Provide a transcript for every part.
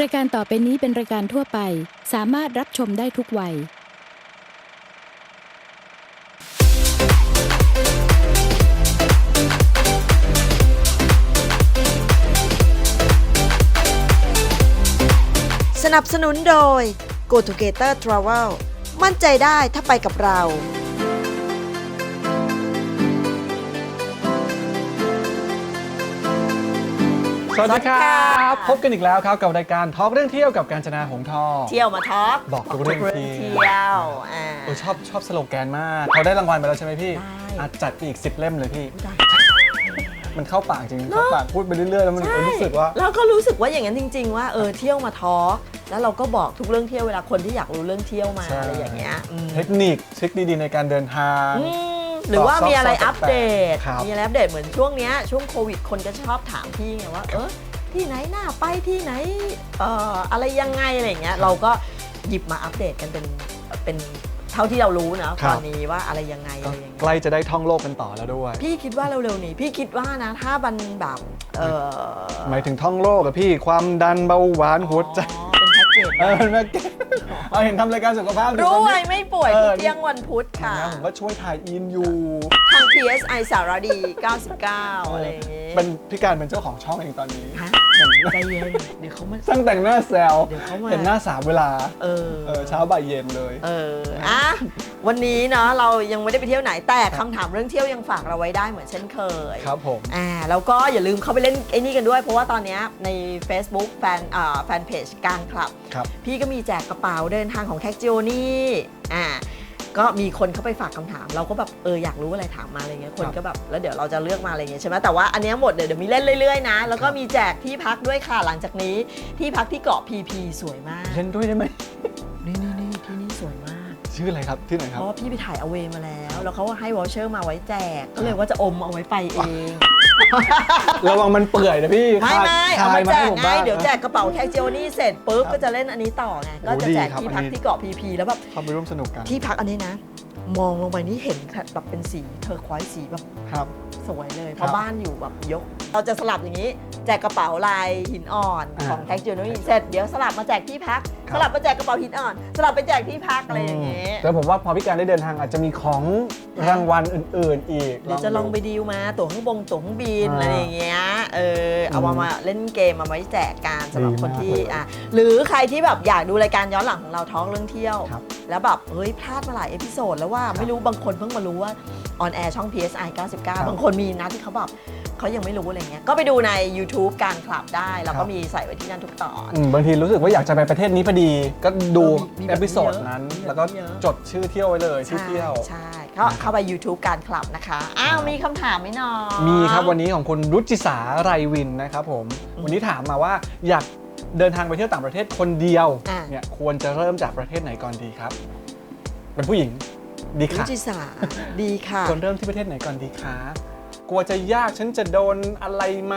รายการต่อไปนี้เป็นรายการทั่วไป สามารถรับชมได้ทุกวัย สนับสนุนโดย Go Together Travel มั่นใจได้ถ้าไปกับเรา สวัสดีคสวัสดีรัค่ะบพบกันอีกแล้วครับกับรายการทอล์กเรื่องเที่ยวกับการจนาหงส์ทองเที่ยวมาทอล์กบอกทุกเรื่องเที่ยวเที่ยวอ่าเออชอบชอบสโลแกนมากเขาได้รางวัลไปแล้วใช่ไหมพี่ได้อาจจัดไปอีก 10 เล่มเลยพี่ได้มันเข้าปากจริงเข้าปากพูดไปเรื่อยๆแล้วมันใช่รู้สึกว่าแล้วก็รู้สึกว่าอย่างนั้นจริง ๆ ว่าเออเที่ยวมาทอล์กแล้วเราก็บอกทุกเรื่องเที่ยวเวลาคนที่อยากรู้เรื่องเที่ยวมาใช่อะไรอย่างเงี้ยอืมเทคนิคทริคดีๆในการเดินทางอืม หรือว่ามีอะไรซอกๆอัปเดต ครับมีอะไรอัปเดตเหมือนช่วงเนี้ยช่วงโควิดคนก็ชอบถามพี่ไงว่า เออที่ไหนน่าไปที่ไหนเอ่ออะไรยังไงอะไรอย่างเงี้ยเราก็หยิบมาอัปเดตกันเป็นเป็นเท่าที่เรารู้นะตอนนี้ว่าอะไรยังไงอะไรอย่างเงี้ย ใกล้จะได้ท่องโลกกันต่อแล้วด้วย พี่คิดว่าเร็วๆนี้พี่คิดว่านะ ถ้าบันแบบ เออหมายถึงท่องโลกอะพี่ความดันเบาหวานหัวใจ อ๋อ เป็นแพ็กเกจเออแม่เก๋เอาเห็นทำรายการสุขภาพอยู่รู้ตอนไว้นี้ ไม่ป่วยเอทุอกเที่ยงวันพุธค่ะ นะผมก็ช่วยถ่ายอินอยู่ ทาง PSI สารดี 99 อะไรอย่างงี้ เป็นพี่การเป็นเจ้าของช่องเองตอนนี้ ฮะเห็น ใจเย็น เดี๋ยวเขามาช่างแต่งหน้าแซวเดี๋ยวเขามา เห็นหน้าสามเวลาเออ เออเช้าบ่ายเย็นเลย เอออะวันนี้เนาะเรายังไม่ได้ไปเที่ยวไหนแต่คำถามเรื่องเที่ยวยังฝากเราไว้ได้เหมือนเช่นเคยครับผม อ่าแล้วก็อย่าลืมเข้าไปเล่นไอ้นี่กันด้วย เพราะว่าตอนเนี้ยใน Facebook แฟนอ่าแฟนเพจการคลับ ครับ พี่ก็มีแจกกระเป๋าเดินทางของแท็กจิโอนี่อ่า ก็มีคนเข้าไปฝากคำถาม เราก็แบบเอออยากรู้อะไรถามมาอะไรเงี้ยคนก็แบบแล้วเดี๋ยวเราจะเลือกมาอะไรเงี้ยใช่ไหมแต่ว่าอันเนี้ยหมดเดี๋ยวเดี๋ยวมีเล่นเรื่อยๆนะ แล้วก็มีแจกที่พักด้วยค่ะหลังจากนี้ที่พักที่เกาะพีพีสวยมากเล่นด้วยได้ไหมนี่นี่นี่ที่นี่สวยมาก ชื่ออะไรครับที่ไหนคเพรับราะว่าพี่ไปถ่ายเอาเวมาแล้ว แล้วเขาก็ให้วอลเชอร์มาไว้แจก ก็เลยว่าจะอมเอาไว้ไปเอง ระวังมันเปื่อยนะพี่ไม่คยไม่เอาคมายแจให้กผมไงบ้างเดี๋ยวแจกกระเป๋าแท็กจิโอนี่เสร็จปุ๊บครับก็จะเล่นอันนี้ต่อไงก็โอ้จะดีแจกครับที่พักอันนี้ที่เกาะพีพีแล้วแบบเข้าไปร่วมสนุกกันที่พักอันนี้นะ มองลงไปนี่เห็นแบบเป็นสีเทอร์ควอยซ์สีแบบครับ สวยเลย เพครับราะบ้านอยู่แบบยก เราจะสลับอย่างนี้ แจกกระเป๋าลายหินอ่อนอ่าของแท็กจิโอนี่เสร็จเดี๋ยวสลับมาแจกที่พักครับสลับมาแจกกระเป๋าหินอ่อน สลับไปแจกที่พักอะไรอย่างนี้แต่ผมว่าพอพี่การได้เดินทางอาจจะมีของรางวัลอื่น ๆ อีกเดี๋ยวจะลองไปดีลมาตั๋วเครื่องบงตั๋วเครื่องบินอ่าอะไรอย่างเงี้ยเออเอามาอืมมาเล่นเกมมาไว้แจกกันสำหรับดีคนมากที่เลยอะหรือใครที่แบบอยากดูรายการย้อนหลังของเราท้องเรื่องเที่ยวครับแล้วแบบเฮ้ยพลาดมาหลายเอพิโซดแล้วว่าไม่รู้บางคนเพิ่งมารู้ว่า ออนแอร์ช่อง PSI 99 บางคนมีนะที่เขาแบบเขายังไม่รู้อะไรเงี้ย ก็ไปดูใน YouTube การคลับได้ แล้วครัก็บมีใส่ไว้ที่นั่นทุกตอน อืมบางทีรู้สึกว่าอยากจะไปประเทศนี้พอดี ก็ดูเออมีมีแบบเอพิโซดเยอะนั้น มีแบบแล้วก็เยอะจดชื่อเที่ยวไว้เลยชื่อใช่เที่ยว ใช่ ก็เข้าไป YouTube การคลับนะคะ อ้าว มีคำถามไหมน้อง มีครับวันนี้ของคุณรุจิสาไรวินนะครับผมอืมวันนี้ถามมาว่าอยากเดินทางไปเที่ยวต่างประเทศคนเดียวอะ เนี่ยควรจะเริ่มจากประเทศไหนก่อนดีครับ เป็นผู้หญิง ดีรุค่ะจิสาดีค่ะควรเริ่มที่ประเทศไหนก่อนดีคะกลัวจะยากฉันจะโดนอะไรไหม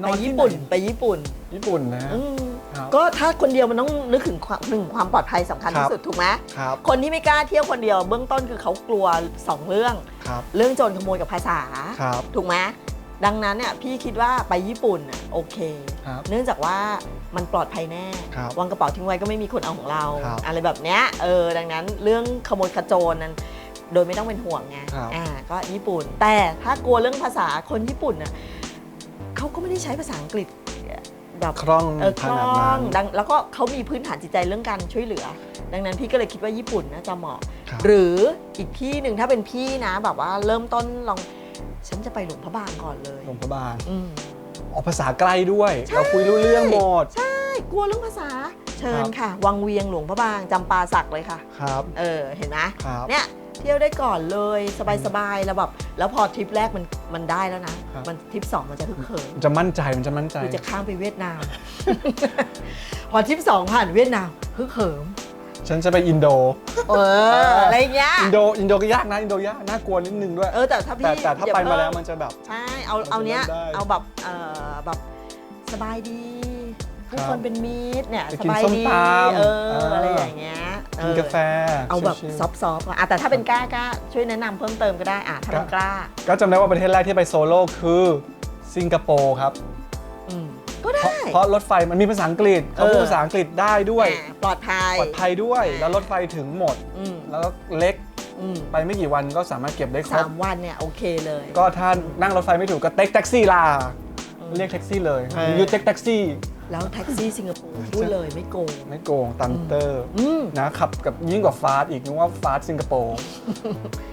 ไปที่ญี่ปุ่น ไหไปญี่ปุ่นญี่ปุ่นนะ อืมครับก็ถ้าคนเดียวมันต้องนึกถึงความหนึ่งความปลอดภัยสำคัญครัที่บ สุดถูกไหมครับคนที่ไม่กล้าเที่ยวคนเดียวเบื้องต้นคือเขากลัวสองเรื่อง ครับเรื่องโจรขโมยกับภาษา ครับถูกไหมดังนั้นเนี่ยพี่คิดว่าไปญี่ปุ่นน่ะโอเค ครับ เนื่องจากว่า มันปลอดภัยแน่ ครับวางกระเป๋าทิ้งไว้ก็ไม่มีคนเอาของเรา ครับอะไรแบบเนี้ยเออดังนั้นเรื่องขโมยขโจรนั้น โดยไม่ต้องเป็นห่วงไงครับ อ่าก็ญี่ปุ่น แต่ถ้ากลัวเรื่องภาษาคนญี่ปุ่นน่ะเขาก็ไม่ได้ใช้ภาษาอังกฤษแบบคล่องเออคขล่นาดอนั้งน ดังแล้วก็เขามีพื้นฐานจิตใจเรื่องการช่วยเหลือ ดังนั้นพี่ก็เลยคิดว่าญี่ปุ่นน่าจะเหมาะ ครับ หรืออีกที่หนึ่งถ้าเป็นพี่นะแบบว่าเริ่มต้นลองฉันจะไปหลวงพระบางก่อนเลยหลวงพระบางอืม ออกภาษาใกล้ด้วย เราคุยรู้เรื่องหมด ใช่ กลัวเรื่องภาษา เชิญครับค่ะ วังเวียงหลวงพระบางจำปาสักเลยค่ะ ครับ เออ เห็นไหมครับเนี่ยเที่ยวได้ก่อนเลยสบายๆแล้วแบบแล้วพอทริปแรกมันมันได้แล้วนะ ครับ มันทริปสองมันจะฮึกเหิมมันจะมั่นใจมันจะมั่นใจ คือจะข้ามไปเวียดนาม พอทริปสองผ่านเวียดนามฮึกเหิม ฉันจะไปอินโด เอออะไรเงี้ย อินโดอินโดก็ยากนะอินโดยากน่ากลัวนิดนึงด้วยเออแต่ถ้าพี่แต่แต่ถ้าอย่ไปมาเพิ่แล้วมันจะแบบ ใช่ เอามันจะเอาเนี้ย ได้เอาแบบเออแบบสบายดีผู้ครับคนเป็นมิตรเนี่ยไปสกินบายส้มดีตำเออเออออะไรอย่างเงี้ยกินกาแฟเอาแบบชิลซอฟต์ๆอะแต่ถ้าเป็นกล้ากล้าช่วยแนะนำเพิ่มเติมก็ได้อะถ้าเป็นกล้าๆก็จำได้ว่าประเทศแรกที่ไปโซโล่คือสิงคโปร์ครับอืมก็ได้ เพราะเพราะรถไฟมันมีภาษาอังกฤษเขาพูดเออภาษาอังกฤษได้ด้วย อ่าปลอดภัย ปลอดภัยด้วย อ่า แล้วรถไฟถึงหมด อืมแล้วก็เล็กอืมไปไม่กี่วันก็สามารถเก็บได้ครสาบ มวันเนี่ยโอเคเลย ก็ถ้านั่งรถไฟไม่ถูกก็เต็กแท็กซี่ล่ะอืมเรียกแท็กซี่เลยเออ ยูเต็กแท็กซี่ แล้วแท็กซี่สิงคโปร์พูดเลยไม่โกง ไม่โกงตันเตอร์อืมนะขับกับยิ่งกว่าฟาสต์อีกนึกว่าฟาสต์สิงคโปร์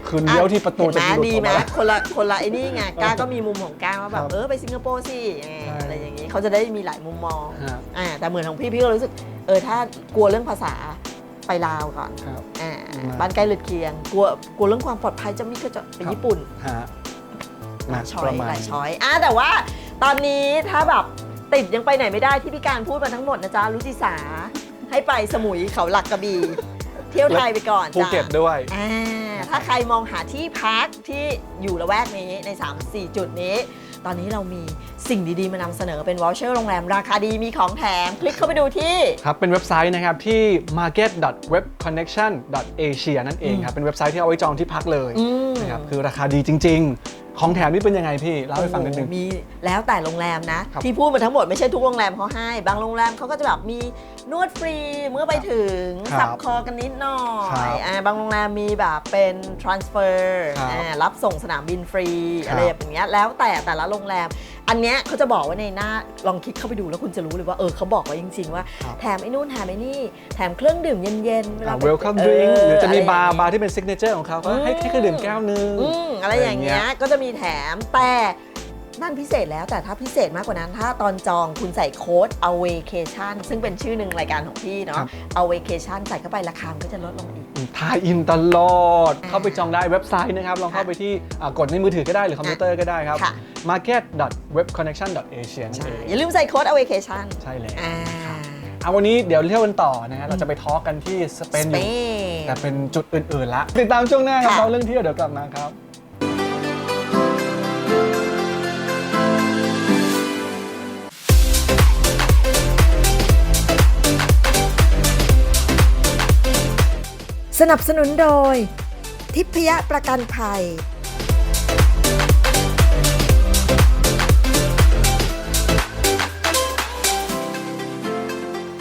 คือเลี้ยวที่ประตูจะเห็นหลุไหมดดีออกไหมมาคนละคนละไอ้นี่ไงก้าก็มีมุมของก้าว่าแบครับบเออไปสิงคโปร์สิแหมใช่อะไรอย่างนี้เขาจะได้มีหลายมุมมองฮะอ่าแต่เหมือนของพี่พี่ก็รู้สึกเออถ้ากลัวเรื่องภาษาไปลาวก่อนครับอ่ามาบ้านใกล้เลือดเคียงกลัวกลัวเรื่องความปลอดภัยจะมีก็จะไปครับญี่ปุ่นฮะหลานะยช้อปยระมาณหลายนี้ช้อยอะแต่ว่าตอนนี้ถ้าแบบ ติดยังไปไหนไม่ได้ที่พี่การพูดมาทั้งหมดนะจ๊ะรุจิสา ให้ไปสมุยเขาหลักกระบี่ เที่ยวไทยไปก่อนภูจ้ะเก็ตด้วยอ่าถ้าใครมองหาที่พักที่อยู่ละแวกนี้ใน 3-4 จุดนี้ ตอนนี้เรามีสิ่งดีๆ มานำเสนอเป็นวอลเชอร์โรงแรมราคาดีมีของแถมคลิกเข้าไปดูที่ ครับเป็นเว็บไซต์นะครับที่ market.webconnection.asia นั่นเองครับเป็นเว็บไซต์ที่เอาไว้จองที่พักเลยอืม นะครับคือราคาดีจริงๆ ของแถมนี่เป็นยังไงพี่เล่าให้ฟังนิดนึงโอ้โหมีแล้วแต่โรงแรมนะ ครับที่พูดมาทั้งหมดไม่ใช่ทุกโรงแรมเขาให้ บางโรงแรมเขาก็จะแบบมี นวดฟรีเมื่อไปถึง ครับสับคอกันนิดหน่อครับยอ่าบางโรงแรมมีแบบเป็น transfer ครับอ่ารับส่งสนามบินฟรี ครับ อะไรแบบเนี้ยแล้วแต่แต่ละโรงแรม อันเนี้ยเขาจะบอกไว้ในหน้าลองคลิกเข้าไปดูแล้วคุณจะรู้เลยว่าเออเขาบอกไว้จริง ๆ ว่าครับ แถมไอ้นู่นแถมไอ้นี่แถมเครื่องดื่มเย็นๆเวลาไป welcome เ drink หรือจะมีบาร์ไรอย่งบางี้ร์ที่เป็นซิกเนเจอร์ของเขาก็ให้อืมให้เครื่องดื่มแก้วนึง อืมอะไรอย่างเงี้ยก็จะมีแถมแต่ นั่นพิเศษแล้วแต่ถ้าพิเศษมากกว่านั้น ถ้าตอนจองคุณใส่โค้ด a w a y c a t i o n ซึ่งเป็นชื่อหนึ่งรายการของพี่ครัเนาะ บ a w a y c a t i o n ใส่เข้าไปราคามันก็จะลดลงอีก ทายอินตลอดอ่าเข้าไปจองได้เว็บไซต์นะครับลองเข้าไปที่อ่ากดในมือถือก็ได้หรือคอมพิวเตอร์ก็ได้ครับ ค่ะ market.webconnection.asia นั่นใช่เองอย่าลืมใส่โค้ด a w a y c a t i o n ใช่แล้วอ่าเอาวันนี้เดี๋ยวเที่ยวกันต่อนะฮะเราจะไปทอล์กกันที่สเปนสอเปยู่ น แต่เป็นจุดอื่น ๆ ละ ติดตามช่วงหน้าครับค่ะ เราเรื่องเที่ยวเดี๋ยวกลับมาครับ สนับสนุนโดย ทิพยประกันภัย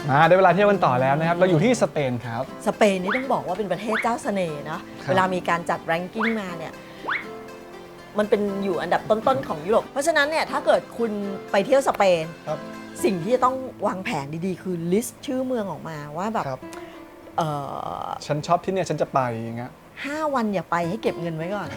มาได้เวลาเที่ยวกันต่อแล้วนะครับ เราอยู่ที่สเปนครับ สเปนนี่ต้องบอกว่าเป็นประเทศเจ้าเสน่ห์เนาะครับเวลามีการจัดแรงกิ้งมาเนี่ยมันเป็นอยู่อันดับต้นๆของยุโรป เพราะฉะนั้นเนี่ยถ้าเกิดคุณไปเที่ยวสเปน ครับ สิ่งที่จะต้องวางแผนดีๆ คือลิสต์ชื่อเมืองออกมาว่าแบบ ครับ เออฉันชอบที่เนี่ยฉันจะไปอย่างเงี้ยห้าวันอย่าไปให้เก็บเงินไว้ก่อน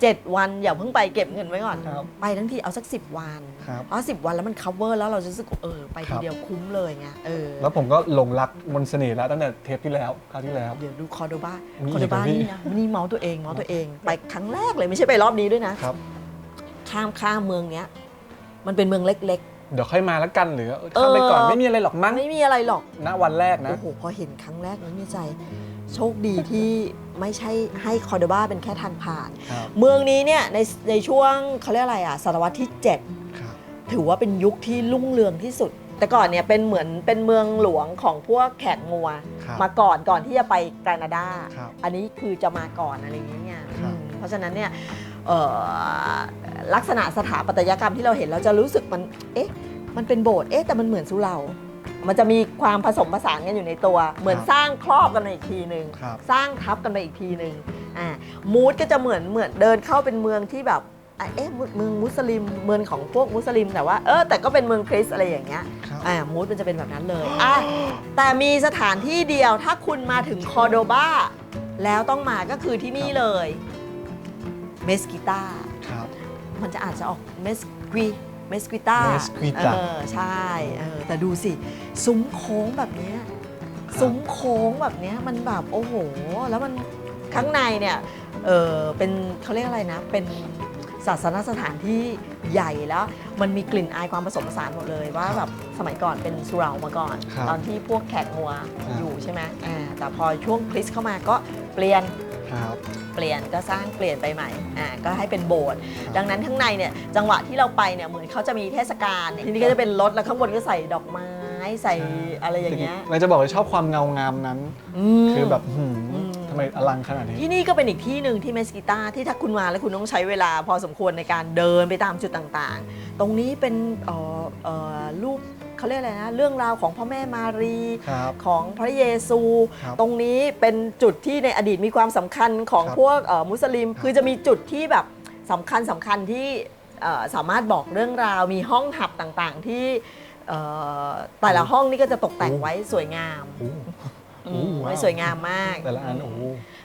เจ็ดวันอย่าเพิ่งไปเก็บเงินไว้ก่อน ครับ ไปทั้งทีเอาสักสิบวันครับเพราะสิบวันแล้วมัน cover แล้วเราจะรู้สึกเออ ไปครัทีบเดียวคุ้มเลยไงเออ แล้วผมก็หลงรักมนต์เสน่ห์แล้วตั้งแต่เทปที่แล้วคราวที่แล้ว เดี๋ยวดูคอร์โดบามีคอร์โดบาอีกเหรอพี่ นี่นะนี่เมาส์ตัวเองเมาส์ตัวเอง ไปครั้งแรกเลยไม่ใช่ไปรอบนี้ด้วยนะ ครับ ข้ามข้ามเมืองเนี้ย มันเป็นเมืองเล็ก เดี๋ยวค่อยมาแล้วกันหรือเออข้ามไปก่อนเออ ไม่มีอะไรหรอกมั้งๆไม่มีอะไรหรอก ณวันแรกนะ โอ้โห พอเห็นครั้งแรกนั้นมีใจ โชคดีที่ไม่ใช่ให้คอร์โดบาเป็นแค่ทางผ่าน ครับเมืองนี้เนี่ยในในช่วงเขาเรียกอะไรอะศตวรรษที่ ครับ 7 ถือว่าเป็นยุคที่รุ่งเรืองที่สุด แต่ก่อนเนี่ยเป็นเหมือนเป็นเมืองหลวงของพวกแขกงัว ครับมาก่อนก่อนที่จะไปแคนาดา ครับอันนี้คือจะมาก่อนอะไรอย่างเงี้ยครับ อืมเพราะฉะนั้นเนี่ยเอ่อ ลักษณะสถาปัตยกรรมที่เราเห็นเราจะรู้สึกมัน เอ๊ะ มันเป็นโบสถ์ เอ๊ะ แต่มันเหมือนสุเหร่า มันจะมีความผสมผสานกันอยู่ในตัว เหมือนสร้างครอบกันไปอีกทีหนึ่ง ครับ สร้างทับกันไปอีกทีหนึ่งอ่ามูดก็จะเหมือนเหมือนเดินเข้าเป็นเมืองที่แบบ อะเอ๊ะเมืองมุสลิม เมืองของพวกมุสลิม แต่ว่า เออ แต่ก็เป็นเมืองคริสต์อะไรอย่างเงี้ย ครับ อ่ามูดมันจะเป็นแบบนั้นเลยอะแต่มีสถานที่เดียวถ้าคุณมาถึงคอร์โดบาแล้วต้องมาก็คือที่นี่เลย เมสกิตาครับ มันจะอาจจะออกเมสกวีเมสกิต้า Mesquita เออใช่เออแต่ดูสิ ซุ้มโค้งแบบเนี้ยซุ้มโค้งแบบเนี้ยมันแบบโอ้โห แล้วมันข้างในเนี่ยเออเป็นเขาเรียกอะไรนะ เป็นศาสนสถานที่ใหญ่แล้ว มันมีกลิ่นอายความผสมผสานหมดเลยว่าแบบสมัยก่อนเป็นสุเหรามาก่อน ครับตอนที่พวกแขกงัวครับ อยู่ใช่ไหมอ่าแต่พอช่วงคริสต์เข้ามาก็เปลี่ยน ครับ เปลี่ยนก็สร้างเปลี่ยนไปใหม่อ่าก็ให้เป็นโบสถ์ครับ ดังนั้นข้างในเนี่ยจังหวะที่เราไปเนี่ยเหมือนเขาจะมีเทศกาลเนี่ยทีนี้ก็จะเป็นรถแล้วข้างบนก็ใส่ดอกไม้ใส่อะไรอย่างเงี้ยเราจะบอกเลยชอบความเงางามนั้น ม คือแบบหืมอืม ทำไมอลังขนาดนี้ ที่นี่ก็เป็นอีกที่หนึ่งที่เมสกิต้าที่ถ้าคุณมาแล้วคุณต้องใช้เวลาพอสมควรในการเดินไปตามจุดต่างๆ ตรงนี้เป็นเอ่อเอ่อรูป เขาเรียกอะไรนะเรื่องราวของพ่อแม่มารีครับของพระเยซู ครับตรงนี้เป็นจุดที่ในอดีตมีความสำคัญของครับพวกเอ่อมุสลิม คือจะมีจุดที่แบบสำคัญสำคัญที่เอ่อสามารถบอกเรื่องราวมีห้องหับต่างๆที่เอ่อแต่ละห้องนี่ก็จะตกแต่งไว้สวยงามโอ้อืโอ้มว้าวไว้สวยงามมาก แต่ละอันโอ้โห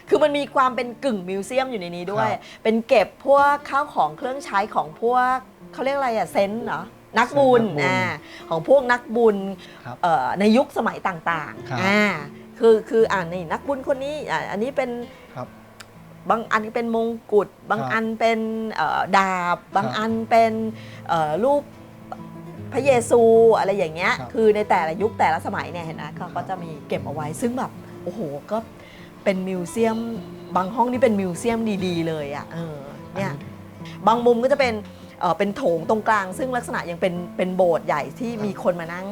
คือมันมีความเป็นกึ่งมิวเซียมอยู่ในนี้ด้วย ครับเป็นเก็บพวกข้าวของเครื่องใช้ของพวกเขาเรียกอะไรอะเซนต์เหรอ นักบุญนักบุญอ่าของพวกนักบุญครับเอ่อในยุคสมัยต่างครับ ๆอ่าคือคืออ่านี่นักบุญคนนี้อ่าอันนี้เป็นครับ บางอันเป็นมงกุฎบางครับอันเป็นเอ่อดาบ บางครับอันเป็นเอ่อรูปพระเยซูอะไรอย่างเงี้ยครับคือในแต่ละยุคแต่ละสมัยเนี่ยเห็นนะเขาก็จะมีเก็บเอาไว้ซึ่งแบบโอ้โหก็เป็นมิวเซียมบางห้องนี่เป็นมิวเซียมดี ๆ เลยอะ่ะเออเนี่ย บางมุมก็จะเป็น เอ่อเป็นโถงตรงกลาง ซึ่งลักษณะยังเป็นเป็นโบสถ์ใหญ่ที่มีคนมานั่ง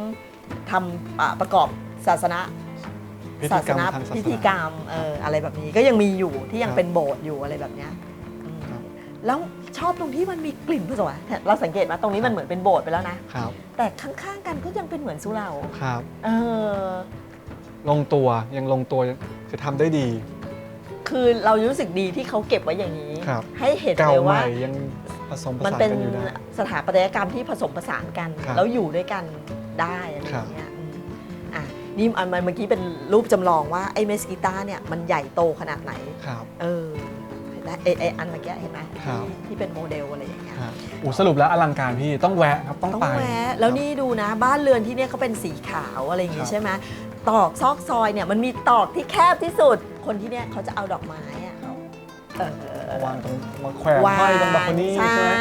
ทำอ่าประกอบศาสนาพิศาธีสกรรมนาทางศาสพินาธีกรรมเอออะไรแบบนี้ก็ยังมีอยู่ที่ยังครับเป็นโบสถ์อยู่อะไรแบบเนี้ยอืมครับแล้วชอบตรงที่มันมีกลิ่นผสมอะเราสังเกตไหมาตรงนี้มันเหมือนเป็นโบสถ์ไปแล้วนะครับแต่ข้างๆกันก็ยังเป็นเหมือนสุเหร่าครับเออลงตัวยังลงตัวคือทำได้ดี คือเรารู้สึกดีที่เขาเก็บไว้อย่างนี้ครับให้เห็นเก่าเลยใหว่าม่ยัง ผสมผมันสานเป็นกันอยู่ได้ สถาปัตยกรรมที่ผสมผสานกัน ครับแล้วอยู่ด้วยกันได้อะไรอครับ ย่างเงี้ยอืมอะนี่อันมันเมื่อกี้เป็นรูปจำลองว่าไอ้เมสกิต้าเนี่ยมันใหญ่โตขนาดไหน ครับ เออและไอไออันเมื่อกี้เห็นไหมครับ ที่ที่เป็นโมเดลอะไรอย่างเงี้ยครับอูสรุปแล้วอลังการพี่ต้องแวะครับต้องต้องไปแวะแล้วนี่ดูนะบ้านเรือนที่เนี่ยเขาเป็นสีขาวอะไรอย่างครังี้บใช่ไหมตอกซอกซอยเนี่ยมันมีตอกที่แคบที่สุด คนที่เนี่ยเขาจะเอาดอกไม้อะเออ มาวางตรงมาแขวนห้อยตรงบัลคอนี่ใช่ใช่ไหม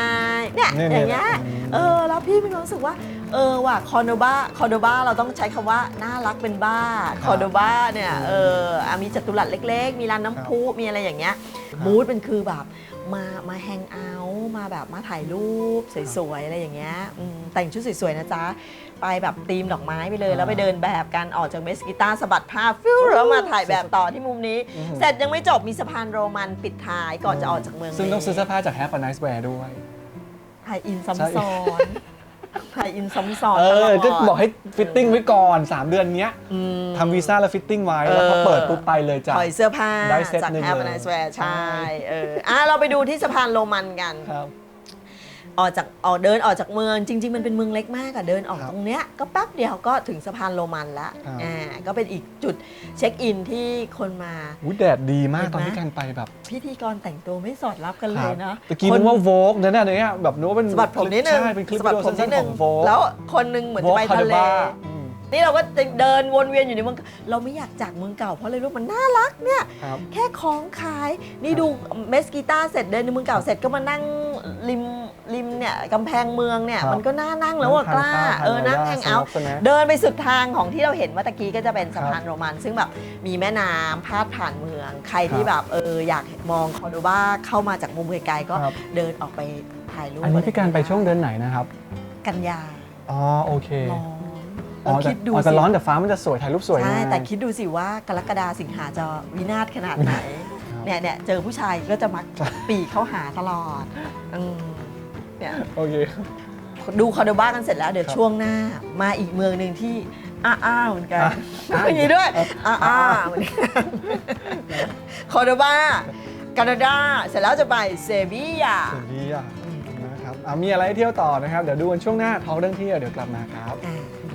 เนี่ยเนี่ยอย่างเงี้ยอืมเออแล้วพี่มีความรู้สึกว่าเออว่ะคอนโดบ้าคอนโดบ้าเราต้องใช้คำว่าน่ารักเป็นบ้าคอนโดบ้าเนี่ยเอออะมีจัตุรัสเล็ก ๆ มีร้านน้ำพุมีอะไรอย่างเงี้ยครับมูดเป็นคือแบบมามาแฮงเอาท์มาแบบมาถ่ายรูปสวยๆอะไรอย่างเงี้ยอืมแต่งชุดสวยๆนะจ๊ะ ไปแบบธีมดอกไม้ไปเลย แล้วไปเดินแบบกันออกจากเมสกีตาร์สะบัดผ้าฟิวแล้วมาถ่ายแบบต่อที่มุมนี้อื้อหือเสร็จยังไม่จบมีสะพานโรมันปิดท้ายก่อนจะออกจากเมืองซึ่งต้องซื้อนี้เสื้อผ้าจาก Have a Nice Wear ด้วย ถ่ายอินซ้ำใช่ซ้อนถ่ายอินซ้ำซ้อนเอตลอดก็บอกให้ฟิตติ้งไว้ก่อน 3 เดือนเนี้ยอืมทำวีซ่าแล้วฟิตติ้งไว้ แล้วพอเออเปิดปุ๊บไปเลยจ้ะถอยเสื้อผ้าได้เซ็ตจากหนึ่งแอปเลยไนสแวร์ใช่ใช่เอออะเราไปดูที่สะพานโรมันกันครับ ออกจากออกเดินออกจากเมืองจริง ๆ มันเป็นเมืองเล็กมากอะเดินออกครับตรงเนี้ยก็แป๊บเดียวก็ถึงสะพานโรมันละครับ อ่าก็เป็นอีกจุดเช็คอินที่คนมา อุ้ยแดดดีมากเห็นไหม ตอนที่การไปแบบพิธีกรแต่งตัวไม่สอดรับกันเลครัยบนะตะกี้คนึกว่าโวกเนี่ยเนี่ยเนี่ยแบบนึกว่าเป็นสะบัดผมนิดนึงใช่เป็นคลิปสะวิบัดดีโอผมนิสั้ดนนึๆขงองโวก แล้วคนหนึงเหมือนจะไปทะเล นี่เราก็เดินวนเวียนอยู่ในเมืองเราไม่อยากจากเมืองเก่าเพราะอะไรรู้มันน่ารักเนี่ย ครับ แค่ของขาย นี่ดูเมสกีตาร์เสร็จเดินในเมืองเก่าเสร็จก็มานั่งริม ริมเนี่ยกำแพงเมืองเนี่ยครับมันก็น่านั่งแล้วอะกล้าเออนั่งแฮงเอาท์ใช่ไหมเดินไปสุดทางของที่เราเห็นเมื่อตะกี้ก็จะเป็นสะพานโรมัน ซึ่งแบบมีแม่น้ำพาดผ่านเมือง ใครที่ครับแบบเอออยากมองคอร์โดบาเข้ามาจากมุมไกลๆก็ครับ เดินออกไปถ่ายรูปอันนี้พี่การไปช่วงเดือนไหนนะครับ กันยาอ๋อโอเคร้อนอ๋อแล้วแต่คิดดูอ๋อแต่สิ ร้อนแต่ฟ้ามันจะสวยถ่ายรูปสวยใช่ไงแต่คิดดูสิว่ากรกฎาสิงหาจะวินาศขนาดไหนครับเนี่ยเนี่ยเจอผู้ชายก็จะมักปีกเข้าหาตลอดอืม เนี่ยโอเคดูคอร์โดบ้ากันเสร็จแล้วเดี๋ยวครับช่วงหน้า มาอีกเมืองหนึ่งที่อ้าอ้าวเหมือนกันอะอะอย่างนี้ด้วยอ้าอ้าเหมือนกันคอร์โดบ้าแคนาดาเสร็จแล้วจะไปเซบียาสวัสดีอะนะครับอะมีอะไรให้เที่ยวต่อนะครับ เดี๋ยวดูกันช่วงหน้าท้องเรื่องเที่ยวเดี๋ยวกลับมาครับ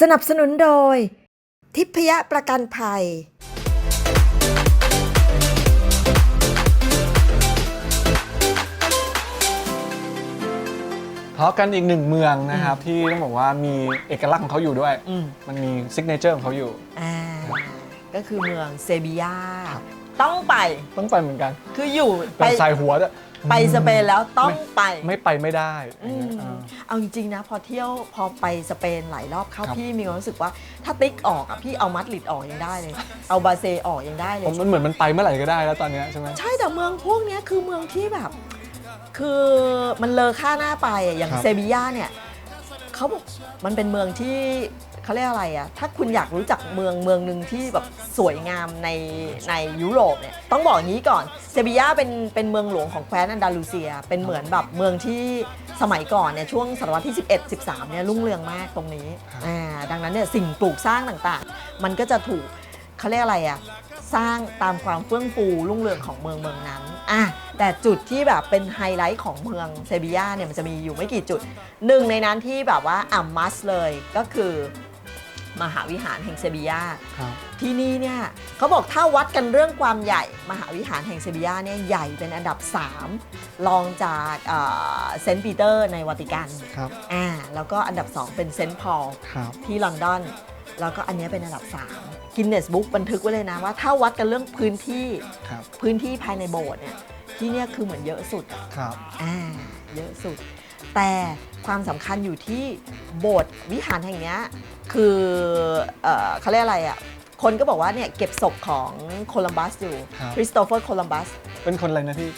สนับสนุนโดย ทิพยประกันภัย เพราะกันอีกหนึ่งเมืองนะครับ ที่ต้องบอกว่ามีเอกลักษณ์ของเขาอยู่ด้วย อืม มันมีซิกเนเจอร์ของเขาอยู่ อ่า ก็คือเมืองเซบียา ครับ ต้องไป ต้องไปเหมือนกันคืออยู่ไปแต่ใส่หัวด้วย ไปสเปนแล้วต้องไป ไม่ไปไม่ได้อืมเออเอาจริงๆนะพอเที่ยวพอไปสเปนหลายรอบเข้าครับ พี่มีความรู้สึกว่าถ้าติ๊กออกอะพี่เอามัดริดออกยังได้เลย เอาบาเซออกยังได้เลผย มมันเหมือนมันไปเมื่อไหร่ก็ได้แล้วตอนเนี้ยใช่ไหม ใช่แต่เมืองพวกเนี้ยคือเมืองที่แบบ คือมันเลอค่าหน้าไปอะอย่างครับ เซบียาเนี่ยเขาบอกมันเป็นเมืองที่ เขาเรียกอะไรอะถ้าคุณอยากรู้จักเมืองเมืองหนึ่งที่แบบสวยงามในในยุโรปเนี่ยต้องบอกอย่างนี้ก่อนเซบียาเป็นเป็นเมืองหลวงของแคว้นอันดาลูเซีย เป็นเหมือนแบบเมืองที่สมัยก่อนเนี่ยช่วงศตวรรษที่ 11 13เนี่ยรุ่งเรืองมากตรงนี้ครับอ่าดังนั้นเนี่ยสิ่งปลูกสร้างต่างๆ มันก็จะถูกเขาเรียกอะไรอะสร้างตามความเฟื่องฟูรุ่งเรืองของเมืองเมืองนั้นอะแต่จุดที่แบบเป็นไฮไลท์ของเมืองเซบียาเนี่ยมันจะมีอยู่ไม่กี่จุดหนึ่งในนั้นที่แบบว่าอ่ำมัสเลยก็คือ มหาวิหารแห่งเซบียาครับ ที่นี่เนี่ยเขาบอกถ้าวัดกันเรื่องความใหญ่มหาวิหารแห่งเซบียาเนี่ยใหญ่เป็นอันดับ 3 รองจากเซนต์ปีเตอร์ในวาติกันครับอ่าแล้วก็อันดับ 2 เป็นเซนต์พอลครับที่ลอนดอนแล้วก็อันเนี้ยเป็นอันดับ 3 กินเนสบุ๊กบันทึกไว้เลยนะว่าถ้าวัดกันเรื่องพื้นที่ครับพื้นที่ภายในโบสถ์เนี่ยที่เนี่ยคือเหมือนเยอะสุดอะครับอ่าเยอะสุด แต่ ความสำคัญอยู่ที่โบสถ์วิหารแห่งเนี้ยคือเอ่อเขาเรียกอะไรอะคนก็บอกว่าเนี่ยเก็บศพของโคลัมบัสอยู่ครับ คริสโตเฟอร์โคลัมบัส เป็นคนอะไรนะพี่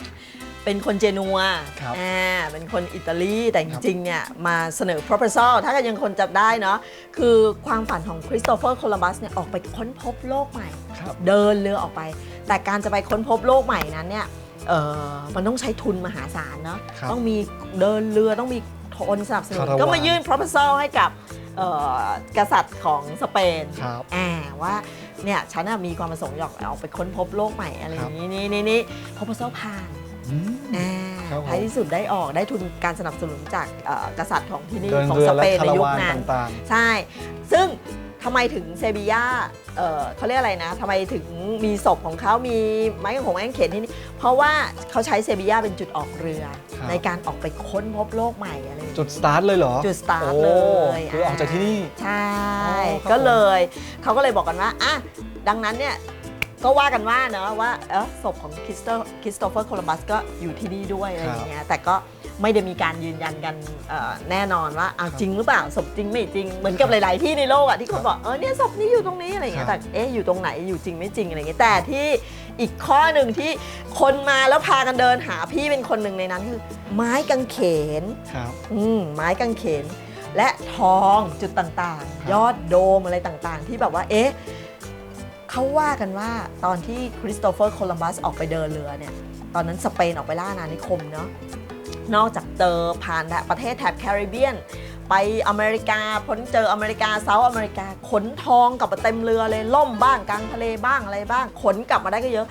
เป็นคนเจนัวครับอ่าเป็นคนอิตาลีแต่จริงๆเนี่ยมาเสนอ proposal ถ้าก็ยังคนจับได้เนาะคือความฝันของคริสโตเฟอร์โคลัมบัสเนี่ยออกไปค้นพบโลกใหม่ ครับ เดินเรือออกไป แต่การจะไปค้นพบโลกใหม่นั้นเนี่ยเออมันต้องใช้ทุนมหาศาลเนาะครับต้องมีเดินเรือต้องมี ทุนสนับสนุนคาราวานก็มายื่น proposal ให้กับเอ่อกษัตริย์ของสเปนครับอ่าว่าเนี่ยฉันน่ะมีความประสงค์อยากออกไปค้นพบโลกใหม่อะไรอย่างนี้นี่นี่นี่ proposal ผ่านอืม อ่าครับผม ท้ายที่สุดได้ออกได้ทุนการสนับสนุนจากเอ่อกษัตริย์ของที่นี่เดินของเรือสและเปนคาในรายุควานนั้น ต่าง ใช่ ซึ่ง ทำไมถึงเซบียาเอ่อเขาเรียกอะไรนะทำไมถึงมีศพของเขามีไม้กางของไม้กางเขนที่นี่เพราะว่าเขาใช้เซบียาเป็นจุดออกเรือ ครับ ในการออกไปค้นพบโลกใหม่อะไรอย่างๆเงี้ยจุดสตาร์ทเลยเหรอจุดสตาร์ทโอ้เลยคือออกจากที่นี่ ใช่อ๋อครับ ก็เลยเขาก็เลยบอกกันว่าอะดังนั้นเนี่ยก็ว่ากันว่าเนอะว่าเออศพของคริสโตคริสโตเฟอร์โคลัมบัสก็อยู่ที่นี่ด้วยอะไรอย่างเงี้ยแต่ก็ ไม่ได้มีการยืนยันกันเอ่อแน่นอนว่าเอาครับจริงหรือเปล่าศพจริงไม่จริงเหมือนกับหลาย ๆ ที่ในโลกอะที่คนบอกเออเนี่ยศพนี้อยู่ตรงนี้อะไรอย่างเงี้ยครัแต่บเอ๊ะอยู่ตรงไหนอยู่จริงไม่จริงอะไรอย่างเงี้ยแต่ที่อีกข้อหนึ่งที่คนมาแล้วพากันเดินหาพี่เป็นคนหนึ่งในนั้นคือ ไม้กางเขนครับอืมไม้กางเขน และทองจุดต่างครับๆยอดโดมอะไรต่างๆ ที่แบบว่าเอ๊ะเขาว่ากันว่าตอนที่คริสโตเฟอร์โคลัมบัสออกไปเดินเรือเนี่ย ตอนนั้นสเปนออกไปล่าอาณานิคมเนาะ นอกจากเจอผ่านประเทศแถบแคริบเบียน ไปอเมริกาพ้นเจออเมริกาเซาท์อเมริกาขนทองกลับมาเต็มเรือเลยล่มบ้างกลางทะเลบ้างอะไรบ้าง ขนกลับมาได้ก็เยอะ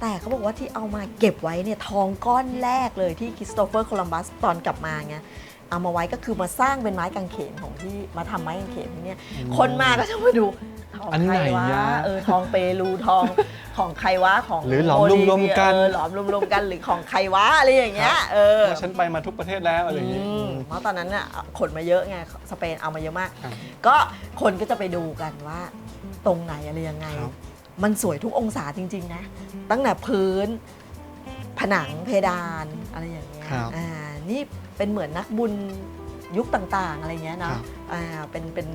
แต่เขาบอกว่าที่เอามาเก็บไว้เนี่ยทองก้อนแรกเลยที่คริสโตเฟอร์โคลัมบัสตอนกลับมาไง เอามาไว้ก็คือมาสร้างเป็นไม้กางเขนของที่มาทำไม้กางเขนที่เนี่ยคนมาก็จะมาดูทองอันใคไหนรวะยะเออทองเปรูทองของใครวะของหรือหลอมโลิรวมเวียๆกัน เออหลอมรวมๆกันหรือของใครวะอะไรอย่างเงี้ยเออ ว่าฉันไปมาทุกประเทศแล้วอะไรอย่างนี้ อืมเพราะตอนนั้นน่ะขนมาเยอะไงสเปนเอามาเยอะมาก ครับก็คนก็จะไปดูกันว่า ตรงไหนอะไรยังไง ครับ มันสวยทุกองศาจริง ๆ นะ ตั้งแต่พื้น ผนังเพดานอะไรอย่างเงี้ยครับ อ่านี่ เป็นเหมือนนักบุญยุคต่างๆ อะไรเงี้ยคเนาะรับ อ่าเป็นเป็น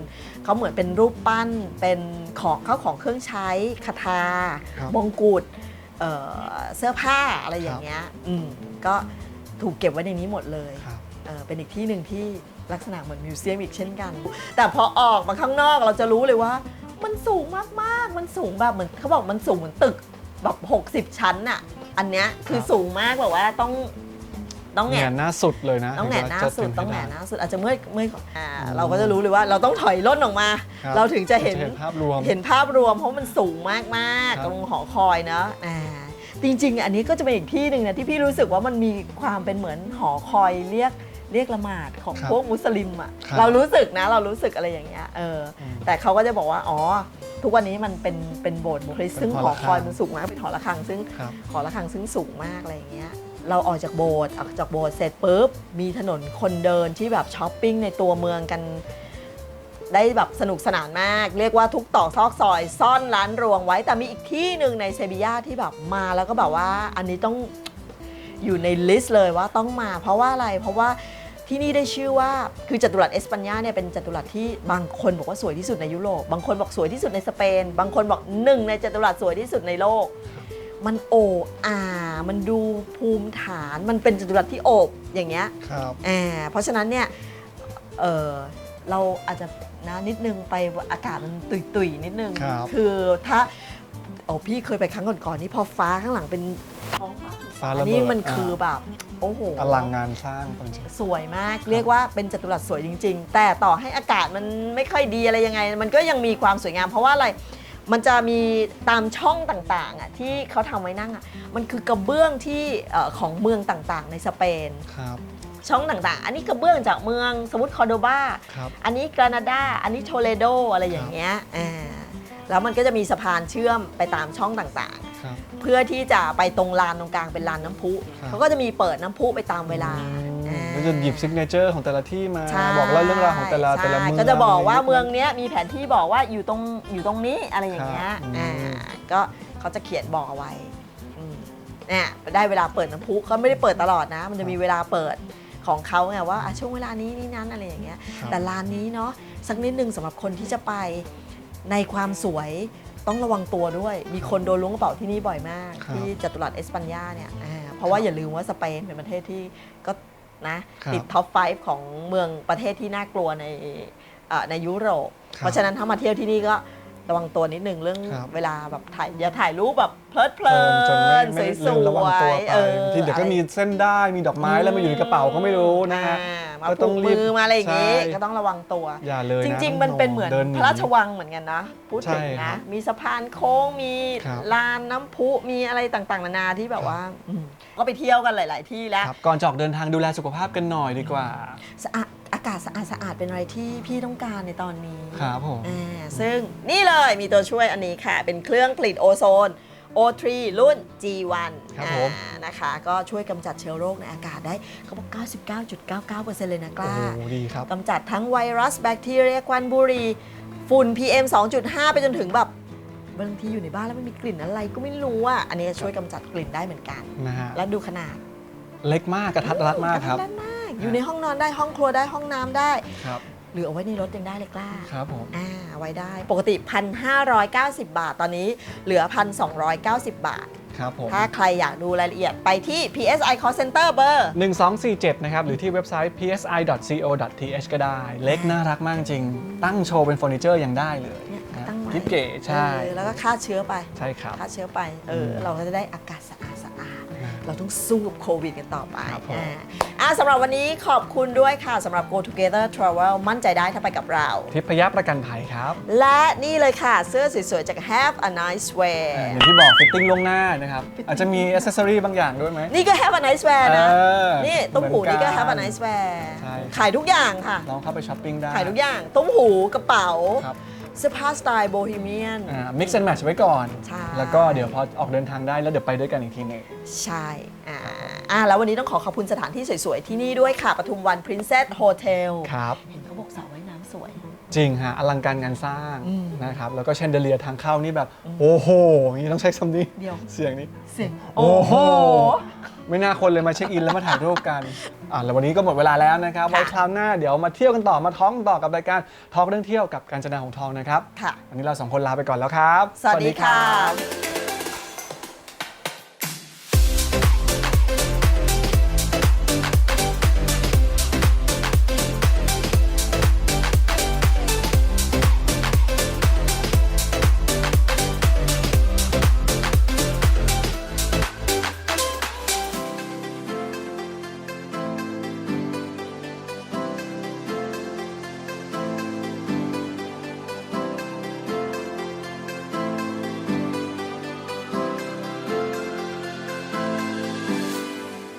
เขาเหมือนเป็นรูปปั้นเป็นของเข้าของเครื่องใช้คาถาครับ มงกุฎเอ่อเสื้อผ้าอะไรอย่างเงี้ยอืมก็ถูกเก็บไว้ในนี้หมดเลย ครับ เอ่อเป็นอีกที่หนึ่งที่ลักษณะเหมือนมิวเซียมอีกเช่นกัน แต่พอออกมาข้างนอกเราจะรู้เลยว่า มันสูงมากๆ มันสูงแบบเหมือนเขาบอกมันสูงเหมือนตึกแบบ 60 ชั้นอะอันเนี้ยคือครับ สูงมากแบบว่าต้อง ต้องแหแหงงนหน้าสุดเลยนะต้องแหงนหน้าสุดถึจะต้องแหงนหได้น้าสุดอาจจะเมื่อยเมื่อยอ่าอืมเราก็จะรู้เลยว่าเราต้องถอยร่นออกมาครับเราถึงจะเห็นภาพรวมเห็นภาพรวมเพราะมันสูงมากครับๆตรงหอคอยเนอะอ่าจริง ๆ อันนี้ก็จะเป็นอีกที่หนึ่งนะที่พี่รู้สึกว่ามันมีความเป็นเหมือนหอคอยเรียกเรียกละหมาดของครับพวกมุสลิมอะครับเรารู้สึกนะเรารู้สึกอะไรอย่างเงี้ยเอออมแต่เขาก็จะบอกว่าอ๋อทุกวันนี้มันเป็นเป็นโบสถ์บุคลิกซึ่งเป็นหหออคอยระฆังมันสูงมากเป็นหอระฆังซึ่งครับหอระฆังซึ่งสูงมากอะไรอย่างเงี้ย เราออกจากโบสถ์ออกจากโบสถ์เสร็จปุ๊บมีถนนคนเดินที่แบบช้อปปิ้งในตัวเมืองกันได้แบบสนุกสนานมาก เรียกว่าทุกตอกซอกซอยซ่อนร้านรวงไว้แต่มีอีกที่หนึ่งในเซบียาที่แบบมาแล้วก็แบบว่าอันนี้ต้องอยู่ในลิสต์เลยว่าต้องมา เพราะว่าอะไรเพราะว่าที่นี่ได้ชื่อว่าคือจัตุรัสเอสปัญญาเนี่ยเป็นจัตุรัสที่บางคนบอกว่าสวยที่สุดในยุโรปบางคนบอกสวยที่สุดในสเปน บางคนบอกหนึ่งในจัตุรัสสวยที่สุดในโลก มันโอบอ่า มันดูภูมิฐาน มันเป็นจัตุรัสที่โอบอย่างเงี้ยครับอ่าเพราะฉะนั้นเนี่ยเออเราอาจจะนะนิดนึงไปอากาศมันตุยๆนิดนึงครับอถ้าโอ้พี่เคยไปครั้งก่อนๆนี่พอฟ้าข้างหลังเป็นท้องฟ้าฟ้าอัระนเบิดนี้มันคือแบบ โอ้โห อลังงานสร้างจริงสวยมากเรียกว่าเป็นจัตุรัสสวยจริง ๆ แต่ต่อให้อากาศมันไม่ค่อยดีอะไรยังไง มันก็ยังมีความสวยงามเพราะว่าอะไร มันจะมีตามช่องต่างๆอะที่เขาทำไว้นั่งอะมันคือกระเบื้องที่เอ่อของเมืองต่างๆ ในสเปน ครับ ช่องต่างๆ อันนี้กระเบื้องจากเมืองสมมติคอร์โดบา ครับ อันนี้กรานาดา อันนี้โทเลโดอะไรอย่างเงี้ยอ่าแล้วมันก็จะมีสะพานเชื่อมไปตามช่องต่างครับ ๆ เพื่อที่จะไปตรงลานตรงกลางเป็นลานน้ำพุ ครับ เขาก็จะมีเปิดน้ำพุไปตามเวลาอ่า ก็จะหยิบซิกเนเจอร์ของแต่ละที่มาใช่บอกเล่าเรื่องราวของแต่ละใช่แต่ละเมืองก็จะบอกว่าเมืองเนี้ยมีแผนที่บอกว่าอยู่ตรงอยู่ตรงนี้อะไรอย่างเงี้ยครับอ่าอืมก็เขาจะเขียนบอกเอาไว้อืมเนี่ยได้เวลาเปิดน้ำพุเขาไม่ได้เปิดตลอดนะ มันจะมีเวลาเปิดของเขาไงว่าอะช่วงเวลานี้นี่นั้นอะไรอย่างเงี้ยครับแต่ร้านนี้เนาะสักนิดนึงสำหรับคนที่จะไปในความสวยต้องระวังตัวด้วย มีคนโดนล้วงกระเป๋าที่นี่บ่อยมาก ครับ ที่จัตุรัสเอสปัญญาเนี่ยอ่าเพราะว่าอย่าลืมว่าสเปนเป็นประเทศที่ก็ นะครับติดท็อป 5 ของเมืองประเทศที่น่ากลัวในเอ่อในยุโรปครับเพราะฉะนั้นถ้ามาเที่ยวที่นี่ก็ ระวังตัวนิดนึงเรื่องครับ เวลาแบบถ่ายอย่าถ่ายรูปแบบเพลิดเพลิจนไม่นไม่สลืมระวังวตัวยไปๆเออที่เดี๋ยวก็มีเส้นได้มีดอกไม้แล้วมาอยู่ในกระเป๋าก็ไม่รู้นะฮะ อ่ามาก็ปต้ลูองกรีมืบอมาอะไรอย่างงี้ใช่ ก็ต้องระวังตัว อย่าเลยนะจริง ๆ มันเป็นเหมือนดิหพระราชวังเหมือนกันนะพูดถึงใช่ครันะ บมีสะพานโค้งมีครับลานน้ำพุมีอะไรต่างๆ นานาที่แบบว่าอืมก็ไปเที่ยวกันหลาย ๆ ที่แล้วครับก่อนจะออกเดินทางดูแลสุขภาพกันหน่อยดีกว่า สะอาดอากาศสะอาดสะอาดเป็นอะไรที่พี่ต้องการในตอนนี้ครับผมอ่าซึ่งนี่เลยมีตัวช่วยอันนี้ค่ะ เป็นเครื่องผลิตโอโซน O3 รุ่น G1 ครับอ่าผมนะคะ ก็ช่วยกำจัดเชื้อโรคในอากาศได้เขาบอก 99.99%เลยนะกโอ้ล้า โหดีครับ กำจัดทั้งไวรัสแบคทีเรียควันบุหรี่ฝุ่น PM 2.5 ไปจนถึงแบบบางทีอยู่ในบ้านแล้วมันมีกลิ่นอะไรก็ไม่รู้อะอันนี้ช่วยกำจัดกลิ่นได้เหมือนกัน นะฮะ แล้วดูขนาดเล็กมากกระทัดรัดมากครับกะทัดรัดมาก อยู่ในห้องนอนได้ห้องครัวได้ห้องน้ำได้ ครับหรือเอาไว้ในรถยังได้เลยกล้าครับผม อ่าไว้ได้ปกติ 1,590 บาทตอนนี้เหลือ 1,290 บาท ครับผม ถ้าใครอยากดูรายละเอียดไปที่ PSI Call Center เบอร์ 1247 นะครับ หรือที่เว็บไซต์ psi.co.th ก็ได้ เล็กน่ารักมากจริง ตั้งโชว์เป็นเฟอร์นิเจอร์ยังได้เลยเนี่ยนะตั้งไว้กิ๊บเก๋ ใช่ เออแล้วก็ฆ่าเชื้อไปใช่ครับ ฆ่าเชื้อไปเอออืมเราก็จะได้อากาศสะอาดสะอาดนะ เราต้องสู้กับโควิดกันต่อไปครับผม อ่าอ่าสำหรับวันนี้ขอบคุณด้วยค่ะสำหรับ Go Together Travel มั่นใจได้ถ้าไปกับเรา ทิพยประกันภัยครับและนี่เลยค่ะ เสื้อสวยๆจาก Have a Nice อ่า Wear อย่างที่บอกฟิตติ้งล่วงหน้านะครับ อาจจะมีอ c เซสซอรีบางอย่างด้วยไหม นี่ก็ Have a Nice Wear นะ เออนี่ตุ้มหูเหมือนกันนี่ก็ Have a Nice Wear ใช่ ขายทุกอย่างค่ะ ลองเข้าไปช้อปปิ้งได้ ขายทุกอย่างตุ้มหูกระเป๋า ครับ เสื้อผ้าสไตล์โบฮีเมียนอ่า mix and match ไว้ก่อน ใช่ แล้วก็เดี๋ยวพอออกเดินทางได้แล้วเดี๋ยวไปด้วยกันอีกทีหนึง ใช่อ่าอ่าแล้ววันนี้ต้องขอขอบคุณสถานที่สวยๆ ที่นี่ด้วยค่ะ ปทุมวัน Princess Hotel ครับ เห็นเขาบอกสระว่ายน้ำสวย จริงฮะ อลังการงานสร้างอืมนะครับ แล้วก็แชนเดเลียร์ทางเข้านี่แบบ โอ้โห อย่างนี้ต้องใช้คำนี้ เดี๋ยว เสียงนี้ เสียง โอ้โห ไม่น่าคนเลยมาเช็คอินแล้วมาถ่ายรูปกันอ่าแล้ววันนี้ก็หมดเวลาแล้วนะครับค่ะไว้คราวหน้าเดี๋ยวมาเที่ยวกันต่อมาท้องต่อกับรายการทอล์กเรื่องเที่ยวกับการจนาของทองนะครับค่ะวันนี้เราสองคนลาไปก่อนแล้วครับ สวัสดีค่ะ